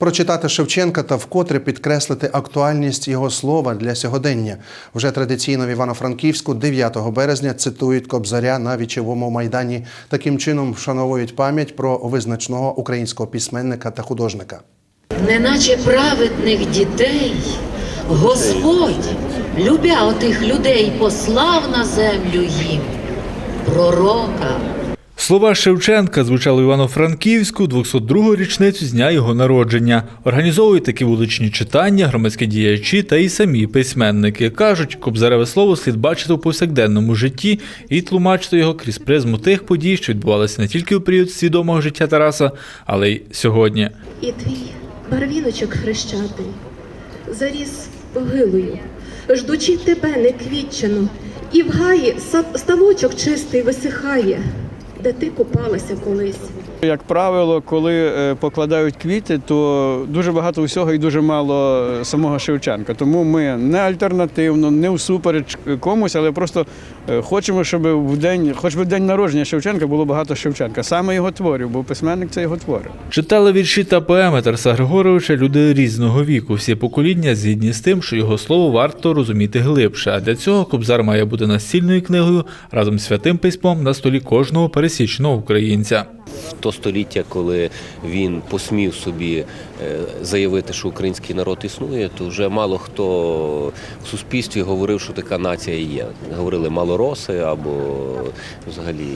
Прочитати Шевченка та вкотре підкреслити актуальність його слова для сьогодення. Вже традиційно в Івано-Франківську 9 березня цитують Кобзаря на вічовому майдані. Таким чином вшановують пам'ять про визначного українського письменника та художника. неначе праведних дітей, Господь, любя отих людей, послав на землю їм пророка. Слова Шевченка звучали в Івано-Франківську 202-го річницю з дня його народження. Організовують такі вуличні читання, громадські діячі та й самі письменники. Кажуть, кобзареве слово слід бачити у повсякденному житті і тлумачити його крізь призму тих подій, що відбувалися не тільки у період свідомого життя Тараса, але й сьогодні. І твій барвіночок хрещатий заріс погилою, ждучи тебе неквітчану, і в гаї ставочок чистий висихає, де ти купалася колись. Як правило, коли е, покладають квіти, то дуже багато усього і дуже мало е, самого Шевченка. Тому ми не альтернативно, не всупереч комусь, але просто е, хочемо, щоб в день, хоч би в день народження Шевченка було багато Шевченка, саме його творів, бо письменник це його твори. Читали вірші та поеми Тараса Григоровича люди різного віку. Всі покоління згідні з тим, що його слово варто розуміти глибше. А для цього Кобзар має бути настільною книгою разом з святим письмом на столі кожного пересічного українця. В то століття, коли він посмів собі е, заявити, що український народ існує, то вже мало хто в суспільстві говорив, що така нація є. Говорили малороси або взагалі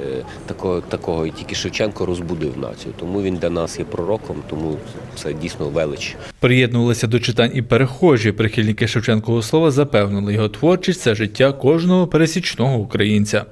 е, такого, такого. І тільки Шевченко розбудив націю. Тому він для нас є пророком, тому це дійсно велич. Приєднувалися до читань і перехожі. Прихильники Шевченкового слова запевнили, його творчість це життя кожного пересічного українця.